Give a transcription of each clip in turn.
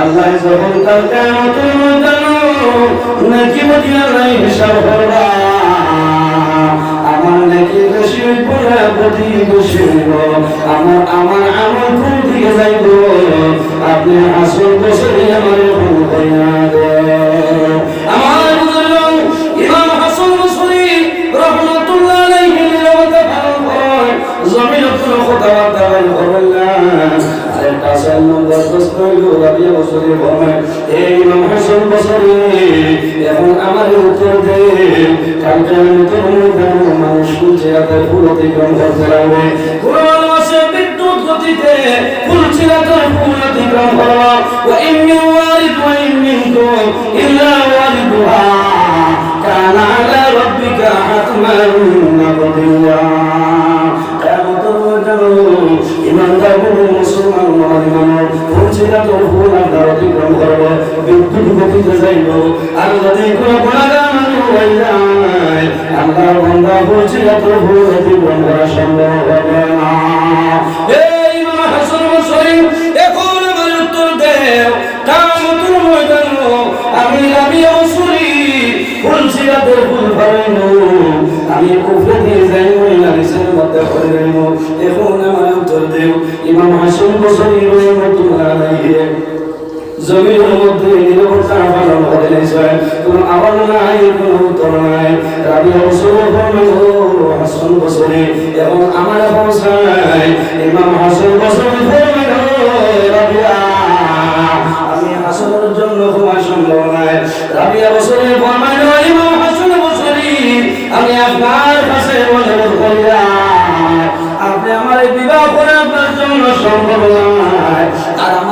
আল্লাহ যখন তার কিয়ামতের ময়দানে নাকি মদিনা নাই হিসাব আমার নাকি বেশি পড়া প্রতি বেশি। আমার আমার আমল কোন দিকে যাইব আপনি আসল বসে আমার। হুজুরে বলেন এই ইমাম হাসান বসরি এখন আমার উপর দে কালকে তোর মধ্যে মানুষ সূর্যে আদার ফুল অতিক্রম করতে লাগবে কানা আলা রাব্বিকা আর যদি কোনো গুণাগার মানুষ হয়ে যায় আল্লাহর বান্দা পৌঁছিলা তোর ভুল অতিক্রম করা সম্ভব এখন আমার উত্তর দেও কামতুল ময়দান আমি আমি অসুরি ফুলছিলা তোর ভুল আমি যাই দেব এখন আমার উত্তর দেব ইমাম হাসান জমিনের মধ্যে নিরবতা পালন করে নিয়েছে কোন আবার নাই, কোন উত্তর নাই। রাবি বছর হাসন বসরে এবং আমার পৌঁছায় ইমাম হাসন বছরে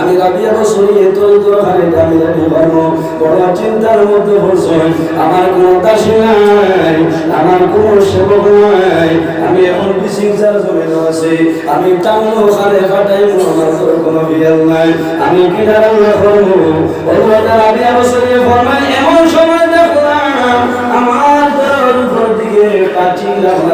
আমি রাবিয়া বসরি এত দূর আমি জানি পারব বড় চিন্তার মধ্যে পড়ছে আমার কোনো দাসী নাই, আমার কোনো সেবক নাই। আমি এখন বিশিং চার জমি আছে। আমি টাঙ্গো খারে কাটাই আমার কোনো বিয়াল নাই। আমি কি করব? রাবিয়া বসরি ফরমাই এমন সময় দেখলাম, আমার দিকে কাঠি রাখা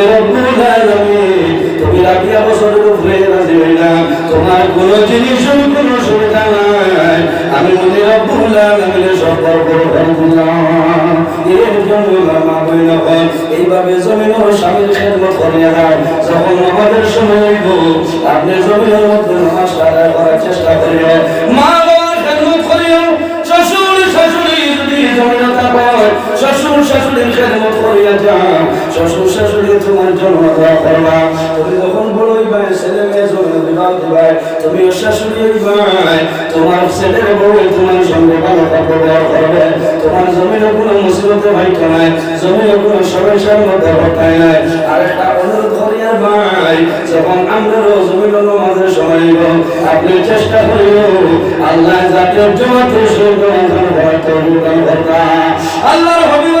তোমার কোনো কোনো নাই আমি মনে না এইভাবে জমিন আমাদের সময় হইব আপনি জমিনের মধ্যে নামাজ করার চেষ্টা করিও মা শ্বশুর শাশুড়ির খেদমত করিয়া যান শ্বশুর শাশুড়ি তোমার জন্য দোয়া করবা। তুমি যখন বড় ভাই, ছেলে মেয়ে জমিনে বিবাহ দিবাই। তুমি শাশুড়ি হইবাই তোমার ছেলের বউ তোমার সঙ্গে ভালো ব্যবহার করবে। তোমার জমিনে কোনো মুসিবতে ভাইটা নাই? জমিনে কোনো সমস্যার মধ্যে হতায় নাই। আর একটা অনুরোধ করি আর ভাই, যখন আমরা জমিন নামাজের সময় আপনি চেষ্টা করিও, আল্লাহ জাতীয় জমাতে সুন্দর আল্লাহর হবিবের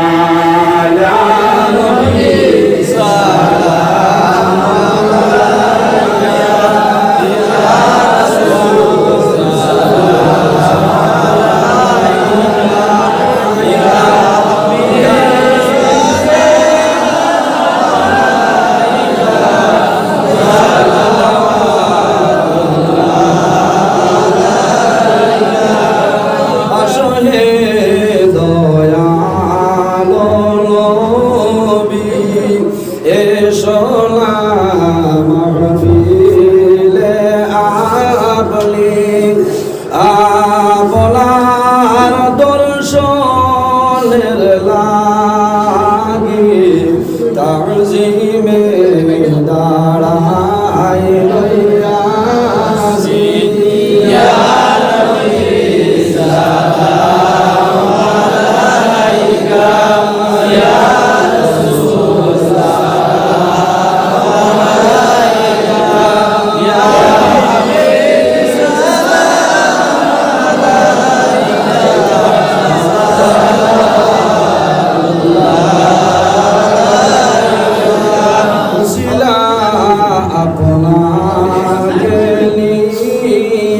এসো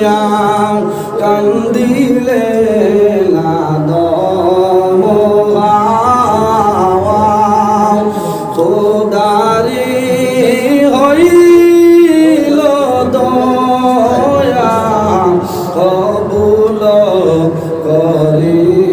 নিয়া কান্দিলে না তোদারি হইল দয়া কবুল করিলেন